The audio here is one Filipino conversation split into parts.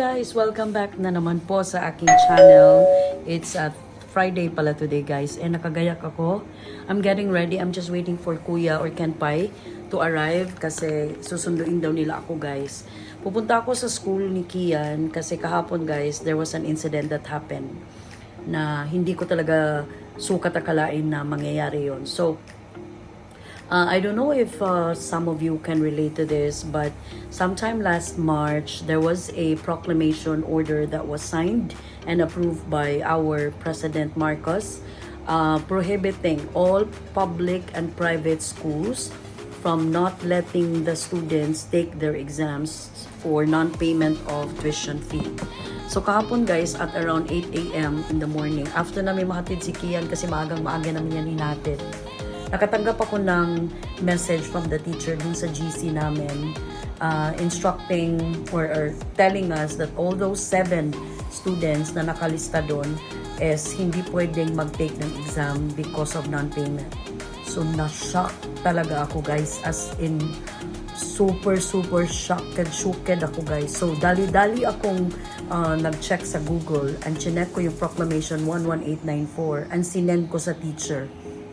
Guys, welcome back na naman po sa aking channel. It's a Friday pala today guys. And nakagayak ako. I'm getting ready. I'm just waiting for Kuya or Kenpai to arrive kasi susunduin daw nila ako guys. Pupunta ako sa school ni Kian kasi kahapon guys, there was an incident that happened na hindi ko talaga sukat akalain na mangyayari yon. So, Uh, I don't know if uh, some of you can relate to this, but sometime last March, there was a proclamation order that was signed and approved by our President Marcos uh, prohibiting all public and private schools from not letting the students take their exams for non-payment of tuition fee. So kahapon guys, at around 8 a.m. in the morning, after namin mahatid si Kian kasi maagang maaga namin yan hinatid, nakatanggap ako ng message from the teacher dun sa GC namin uh, instructing or, or telling us that all those seven students na nakalista doon is hindi pwedeng mag-take ng exam because of non-payment. So, na-shock talaga ako guys as in super super shocked and shooked ako guys. So, dali-dali akong uh, nag-check sa Google and chinek ko yung proclamation 11894 and sinend ko sa teacher.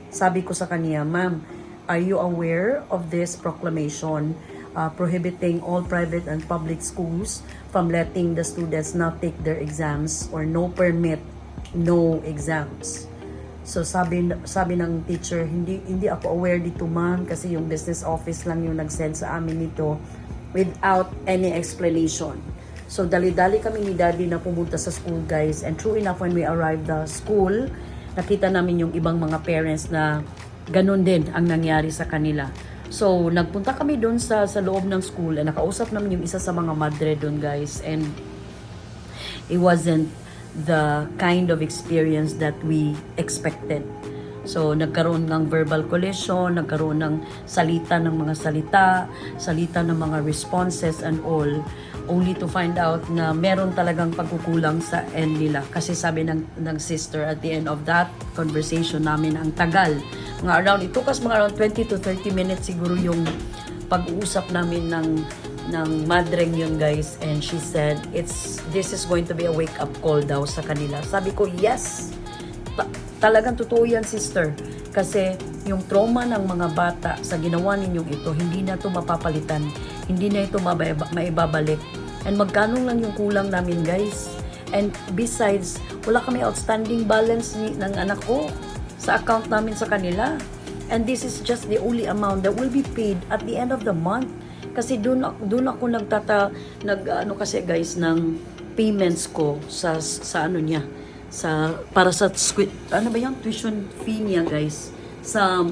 Sabi ko sa kanya, ma'am, are you aware of this proclamation uh, prohibiting all private and public schools from letting the students not take their exams or no permit, no exams? So sabi sabi ng teacher, hindi hindi ako aware dito ma'am kasi yung business office lang yung nag-send sa amin nito without any explanation. So dali-dali kami ni daddy na pumunta sa school guys and true enough when we arrived the school, nakita namin yung ibang mga parents na ganun din ang nangyari sa kanila. So, nagpunta kami doon sa, sa loob ng school and nakausap namin yung isa sa mga madre doon guys and it wasn't the kind of experience that we expected. So, nagkaroon ng verbal collision, nagkaroon ng salita ng mga salita, salita ng mga responses and all, only to find out na meron talagang pagkukulang sa end nila. Kasi sabi ng, ng sister at the end of that conversation namin, ang tagal. Mga around, it took mga around 20 to 30 minutes siguro yung pag-uusap namin ng ng madreng yun guys and she said it's this is going to be a wake up call daw sa kanila sabi ko yes talagang totoo yan sister. Kasi yung trauma ng mga bata sa ginawa ninyong ito hindi na to mapapalitan. Hindi na ito maibabalik. And magkano lang yung kulang namin guys? And besides wala kami outstanding balance ni, ng anak ko sa account namin sa kanila. And this is just the only amount that will be paid at the end of the month. Kasi doon doon ako nagtata nag ano kasi guys ng payments ko sa sa ano niya sa para sa squid ano ba yung tuition fee niya guys sa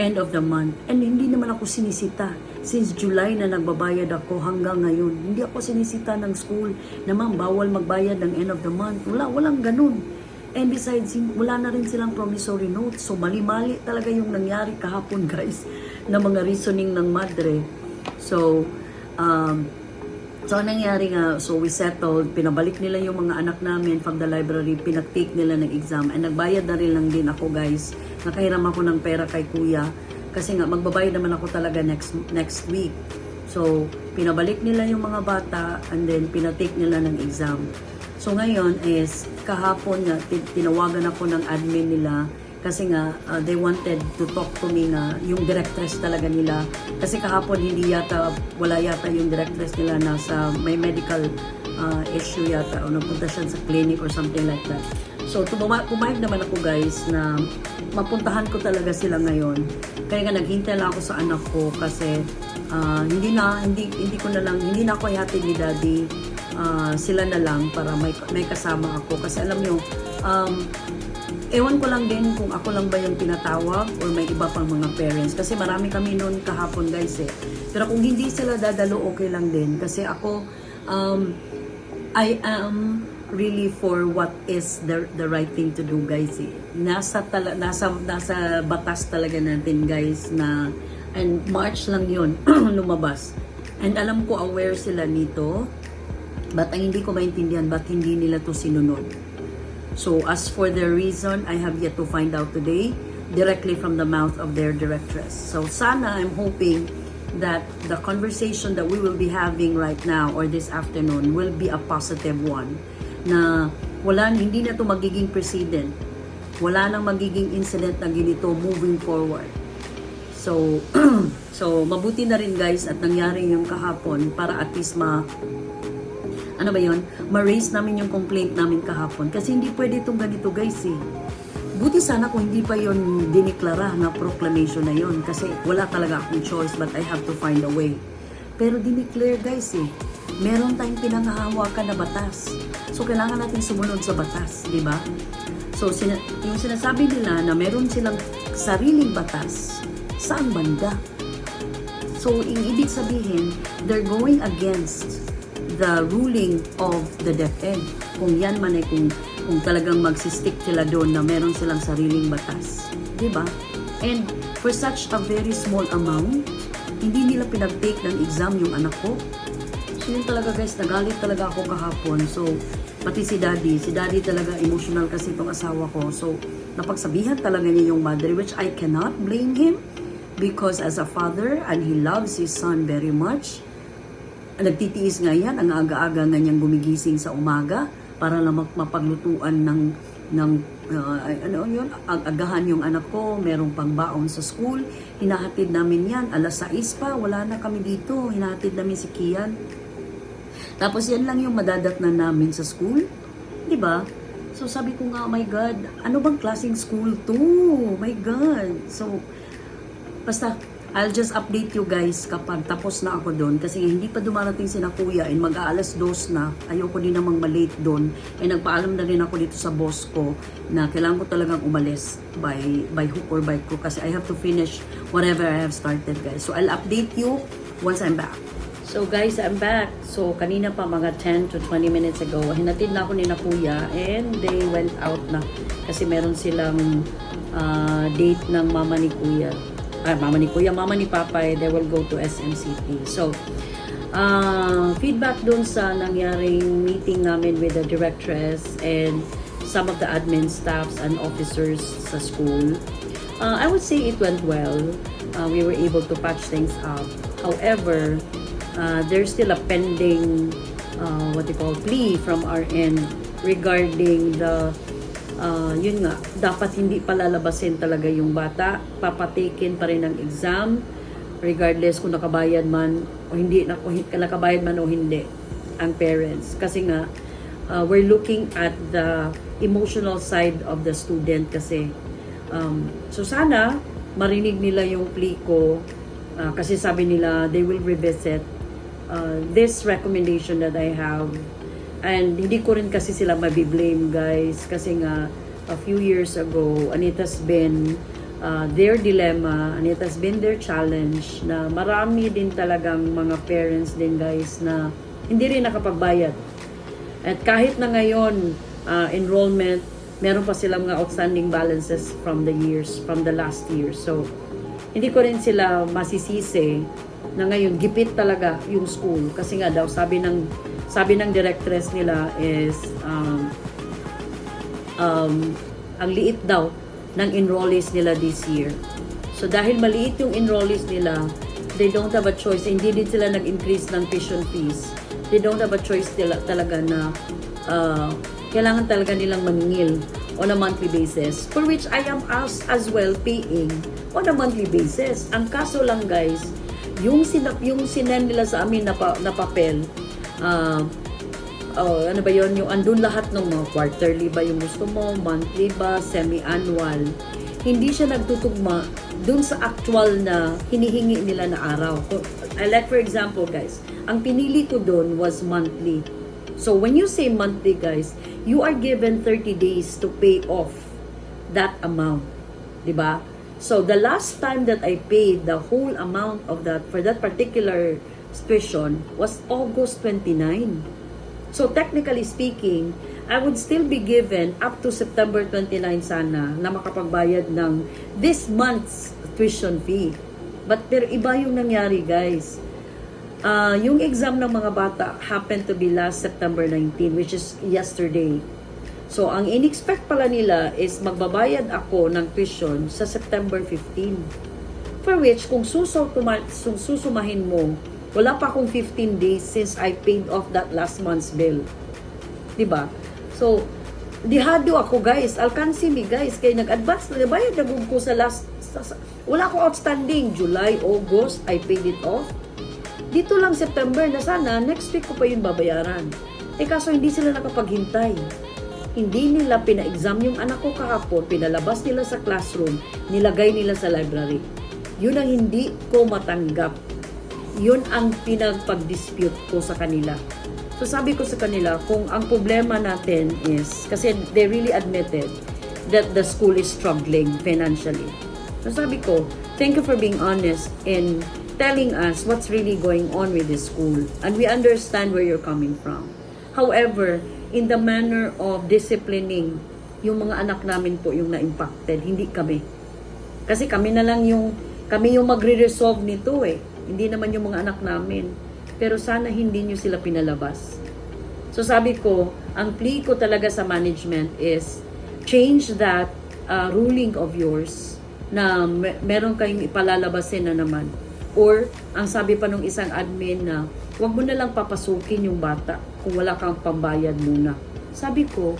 end of the month. And hindi naman ako sinisita. Since July na nagbabayad ako hanggang ngayon. Hindi ako sinisita ng school na ma'am bawal magbayad ng end of the month. Wala walang ganun. And besides, wala na rin silang promissory notes. So, mali-mali talaga yung nangyari kahapon, guys, na mga reasoning ng madre. So, um, so ang nangyari nga, so we settled, pinabalik nila yung mga anak namin from the library, pinag-take nila ng exam, and nagbayad na rin lang din ako, guys. Nakahiram ako ng pera kay kuya, kasi nga, magbabayad naman ako talaga next next week. So, pinabalik nila yung mga bata, and then pinatake nila ng exam. So ngayon is kahapon nga tin- tinawagan ako ng admin nila kasi nga uh, they wanted to talk to me na yung directress talaga nila kasi kahapon hindi yata wala yata yung directress nila na sa may medical uh, issue yata o napunta siya sa clinic or something like that. So tumama, pumayag naman ako guys na mapuntahan ko talaga sila ngayon. Kaya nga naghintay lang ako sa anak ko kasi uh, hindi na hindi hindi ko na lang hindi na ako ihatid ni daddy ah, sila na lang para may, may kasama ako. Kasi alam nyo, um, ewan ko lang din kung ako lang ba yung tinatawag or may iba pang mga parents. Kasi marami kami noon kahapon guys eh. Pero kung hindi sila dadalo, okay lang din. Kasi ako, um, I am really for what is the the right thing to do guys eh. Nasa tala, nasa nasa batas talaga natin guys na and March lang 'yon lumabas. And alam ko aware sila nito But ang hindi ko maintindihan, ba't hindi nila to sinunod? So as for their reason, I have yet to find out today directly from the mouth of their directress. So sana, I'm hoping that the conversation that we will be having right now or this afternoon will be a positive one na wala hindi na to magiging precedent wala nang magiging incident na ganito moving forward so so mabuti na rin guys at nangyari yung kahapon para at least ma ano ba yon ma-raise namin yung complaint namin kahapon kasi hindi pwede itong ganito guys eh Buti sana kung hindi pa yon diniklara na proclamation na yon kasi wala talaga akong choice but I have to find a way. Pero dineclare guys eh. Meron tayong pinangahawakan na batas. So kailangan natin sumunod sa batas, di ba? So sina- yung sinasabi nila na meron silang sariling batas, saan banda? So, ibig sabihin, they're going against the ruling of the DepEd. Kung yan man ay kung, kung talagang magsistick sila doon na meron silang sariling batas. Ba? And for such a very small amount, hindi nila pinag-take ng exam yung anak ko. So yun talaga guys, nagalit talaga ako kahapon. So, pati si daddy, si daddy talaga emotional kasi itong asawa ko. So, napagsabihan talaga niya yung mother, which I cannot blame him because as a father and he loves his son very much, nagtitiis nga yan, ang aga-aga nga niyang gumigising sa umaga para lang mapaglutuan ng ng uh, ano yun, ang agahan yung anak ko, merong pang baon sa school, hinahatid namin yan, alas 6 pa, wala na kami dito, hinahatid namin si Kian. Tapos yan lang yung madadatnan namin sa school, di ba? So sabi ko nga, oh my God, ano bang klaseng school to? Oh my God. So, Basta, I'll just update you guys kapag tapos na ako doon kasi hindi pa dumarating si na kuya and mag-aalas dos na. Ayoko din namang malate doon. And nagpaalam na rin ako dito sa boss ko na kailangan ko talagang umalis by, by hook or by crook kasi I have to finish whatever I have started guys. So I'll update you once I'm back. So guys, I'm back. So kanina pa mga 10 to 20 minutes ago, hinatid na ako ni na kuya and they went out na kasi meron silang ah, date ng mama ni kuya ah, mama ni kuya, mama ni papay, they will go to SMCP. So, uh, feedback dun sa nangyaring meeting namin with the directress and some of the admin staffs and officers sa school. Uh, I would say it went well. Uh, we were able to patch things up. However, uh, there's still a pending uh, what you call plea from our end regarding the Ah, yun nga, dapat hindi palalabasin talaga yung bata. Papatikin pa rin ang exam regardless kung nakabayad man o hindi nakabayad man o hindi ang parents kasi nga ah, we're looking at the emotional side of the student kasi um, so sana marinig nila yung plea ko ah, kasi sabi nila they will revisit uh, this recommendation that I have and hindi ko rin kasi sila mabiblame guys. Kasi nga a few years ago and it has been uh, their dilemma and it has been their challenge na marami din talagang mga parents din guys na hindi rin nakapagbayad. At kahit na ngayon uh, enrollment meron pa silang mga outstanding balances from the years from the last year. So hindi ko rin sila masisisi na ngayon gipit talaga yung school. Kasi nga daw sabi ng sabi ng directress nila is um, um, ang liit daw ng enrollees nila this year. So dahil maliit yung enrollees nila, they don't have a choice. Hindi din sila nag-increase ng tuition fees. They don't have a choice tila, talaga na uh, kailangan talaga nilang maningil on a monthly basis for which I am as, as well paying on a monthly basis. Ang kaso lang guys, yung sinap yung sinan nila sa amin na, pa, na papel uh, oh, ano ba yon yung andun lahat ng mga quarterly ba yung gusto mo, monthly ba, semi-annual. Hindi siya nagtutugma dun sa actual na hinihingi nila na araw. I like for example guys, ang pinili ko dun was monthly. So when you say monthly guys, you are given 30 days to pay off that amount. 'Di ba? So the last time that I paid the whole amount of that for that particular tuition was August 29. So technically speaking, I would still be given up to September 29 sana na makapagbayad ng this month's tuition fee. But pero iba yung nangyari guys. Ah, yung exam ng mga bata happened to be last September 19 which is yesterday. So ang in-expect pala nila is magbabayad ako ng tuition sa September 15. For which, kung susumahin mo, wala pa akong 15 days since I paid off that last month's bill. ba? So, dihado ako guys. Alkansi mi guys. Kaya nag-advance na bayad na ko sa last... sa- sa- wala ako outstanding. July, August, I paid it off. Dito lang September na sana, next week ko pa yun babayaran. Eh kaso hindi sila nakapaghintay. Hindi nila pina-exam yung anak ko kahapon, pinalabas nila sa classroom, nilagay nila sa library. Yun ang hindi ko matanggap. Yun ang pinagpag-dispute ko sa kanila. So sabi ko sa kanila, kung ang problema natin is, kasi they really admitted that the school is struggling financially. So sabi ko, thank you for being honest in telling us what's really going on with this school. And we understand where you're coming from. However, in the manner of disciplining, yung mga anak namin po yung na-impacted, hindi kami. Kasi kami na lang yung, kami yung magre-resolve nito eh. Hindi naman yung mga anak namin. Pero sana hindi nyo sila pinalabas. So sabi ko, ang plea ko talaga sa management is change that uh, ruling of yours na me- meron kayong ipalalabasin na naman. Or, ang sabi pa nung isang admin na, huwag mo na lang papasukin yung bata kung wala kang pambayad muna. Sabi ko,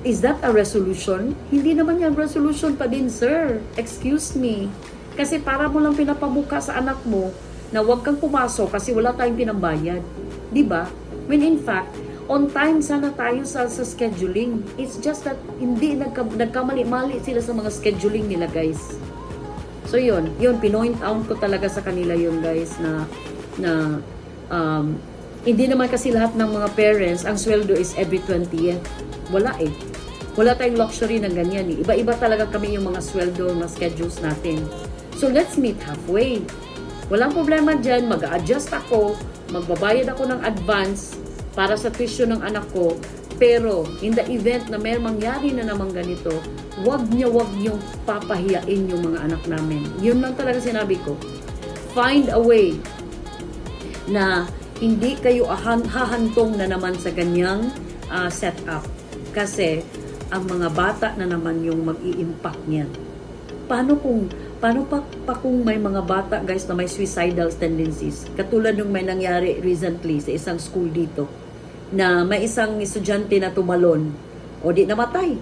Is that a resolution? Hindi naman yan resolution pa din, sir. Excuse me. Kasi para mo lang pinapabuka sa anak mo na huwag kang pumasok kasi wala tayong pinambayad. Ba? When in fact, on time sana tayo sa, sa scheduling. It's just that hindi nagka, nagkamali-mali sila sa mga scheduling nila, guys. So yun, yun pinoint out ko talaga sa kanila yun guys na na um, hindi naman kasi lahat ng mga parents ang sweldo is every 20th. Wala eh. Wala tayong luxury ng ganyan eh. Iba-iba talaga kami yung mga sweldo na schedules natin. So let's meet halfway. Walang problema dyan, mag-adjust ako, magbabayad ako ng advance para sa tuition ng anak ko. Pero, in the event na may mangyari na naman ganito, wag niya wag niyong papahiyain yung mga anak namin. Yun lang talaga sinabi ko. Find a way na hindi kayo ahan- hahantong na naman sa ganyang ah, setup. Kasi, ang mga bata na naman yung mag-i-impact niyan. Paano kung paano pa, pa kung may mga bata guys na may suicidal tendencies? Katulad nung may nangyari recently sa isang school dito na may isang estudyante na tumalon o di namatay.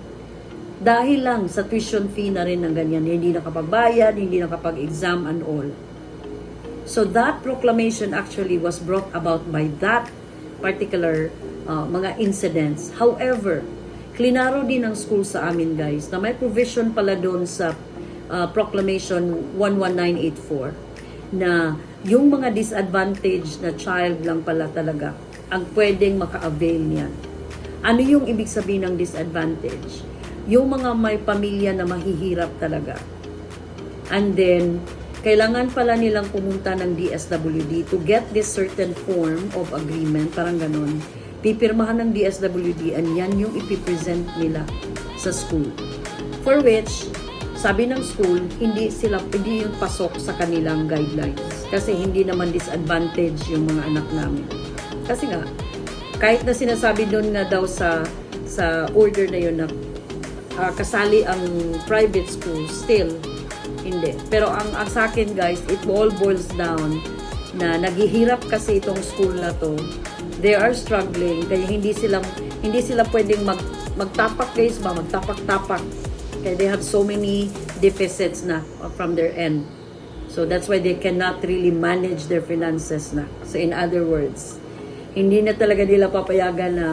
Dahil lang sa tuition fee na rin ng ganyan, hindi nakapagbayad, hindi nakapag-exam and all. So that proclamation actually was brought about by that particular uh, mga incidents. However, klinaro din ng school sa amin guys na may provision pala doon sa uh, proclamation 11984 na yung mga disadvantaged na child lang pala talaga ang pwedeng maka-avail niyan. Ano yung ibig sabihin ng disadvantage? Yung mga may pamilya na mahihirap talaga. And then, kailangan pala nilang pumunta ng DSWD to get this certain form of agreement, parang ganun. Pipirmahan ng DSWD and yan yung ipipresent nila sa school. For which, sabi ng school, hindi sila, hindi yung pasok sa kanilang guidelines. Kasi hindi naman disadvantage yung mga anak namin. Kasi nga, kahit na sinasabi doon nga daw sa sa order na yun na ah, kasali ang private school, still, hindi. Pero ang, ang sa akin guys, it all boils down na naghihirap kasi itong school na to. They are struggling, kaya hindi sila hindi sila pwedeng mag magtapak guys ba, magtapak-tapak. Kaya they have so many deficits na from their end. So that's why they cannot really manage their finances na. So in other words, hindi na talaga nila papayagan na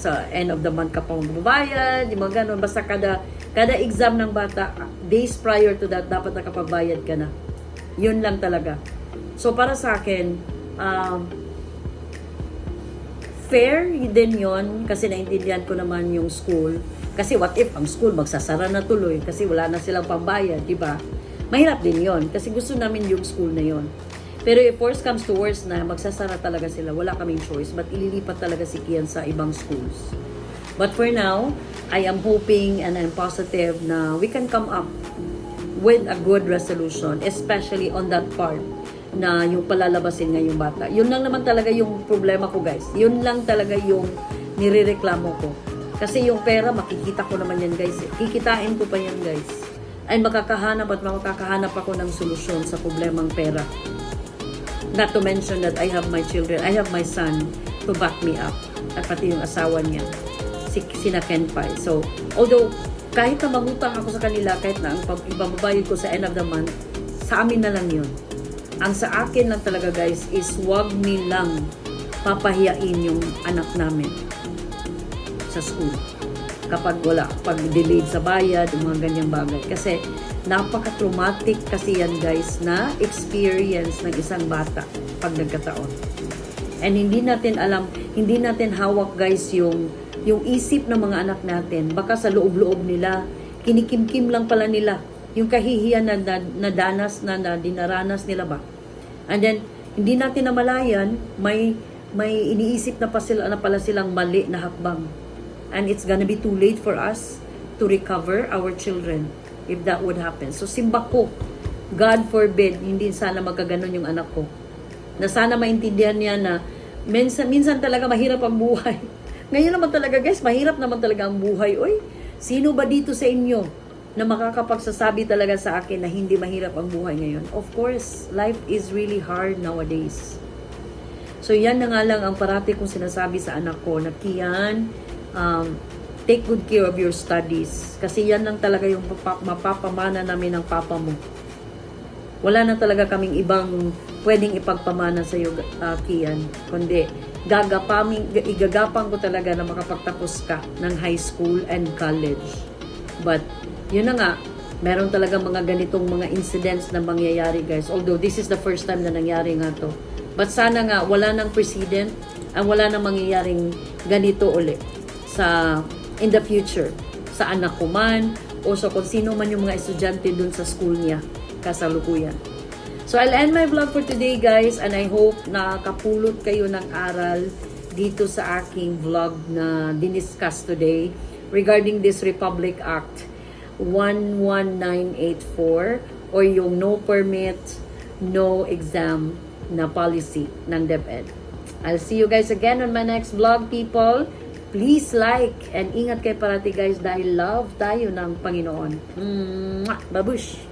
sa end of the month ka pa magbabayad, yung mga ganun. Basta kada, kada exam ng bata, days prior to that, dapat nakapagbayad ka na. Yun lang talaga. So para sa akin, um, fair din yon kasi naintindihan ko naman yung school. Kasi what if ang school magsasara na tuloy kasi wala na silang pambayad, di ba? Mahirap din yon kasi gusto namin yung school na yon. Pero if worst comes to worst na magsasara talaga sila, wala kaming choice. But ililipat talaga si Kian sa ibang schools. But for now, I am hoping and I'm positive na we can come up with a good resolution, especially on that part na yung palalabasin nga yung bata. Yun lang naman talaga yung problema ko, guys. Yun lang talaga yung nirereklamo ko. Kasi yung pera, makikita ko naman yan, guys. Kikitain ko pa yan, guys. ay makakahanap at makakahanap ako ng solusyon sa problemang pera. Not to mention that I have my children, I have my son to back me up. At pati yung asawa niya, si sina Ken Pai. So, although kahit na mangutang ako sa kanila, kahit na ang ibababayad ko sa end of the month, sa amin na lang yun. Ang sa akin lang talaga guys is wag nilang papahiyain yung anak namin sa school. Kapag wala, pag delayed sa bayad, mga ganyang bagay. Kasi napaka-traumatic kasi yan guys na experience ng isang bata pag nagkataon. And hindi natin alam, hindi natin hawak guys yung yung isip ng mga anak natin. Baka sa loob-loob nila, kinikimkim lang pala nila yung kahihiyan na, na nadanas na, na dinaranas nila ba. And then, hindi natin namalayan, may may iniisip na pa sila na pala silang mali na hakbang. And it's gonna be too late for us to recover our children if that would happen. So simba ko, God forbid, hindi sana magkaganon yung anak ko. Na sana maintindihan niya na minsan, minsan talaga mahirap ang buhay. Ngayon naman talaga guys, mahirap naman talaga ang buhay. Oy, sino ba dito sa inyo na makakapagsasabi talaga sa akin na hindi mahirap ang buhay ngayon? Of course, life is really hard nowadays. So yan na nga lang ang parati kong sinasabi sa anak ko na Kian, um, take good care of your studies. Kasi yan lang talaga yung papa- mapapamana namin ng papa mo. Wala na talaga kaming ibang pwedeng ipagpamana sa iyo, uh, Kian. Kundi, gagapaming, igagapang ko talaga na makapagtapos ka ng high school and college. But, yun na nga, meron talaga mga ganitong mga incidents na mangyayari guys. Although this is the first time na nangyari nga to. But sana nga wala nang precedent ang wala nang mangyayaring ganito uli sa in the future sa anak ko man o sa kung sino man yung mga estudyante dun sa school niya kasalukuyan. So I'll end my vlog for today guys and I hope na kapulot kayo ng aral dito sa aking vlog na diniscuss today regarding this Republic Act 11984 or yung no permit, no exam na policy ng DepEd. I'll see you guys again on my next vlog, people. Please like and ingat kayo parati guys dahil love tayo ng Panginoon. Mwah! Babush!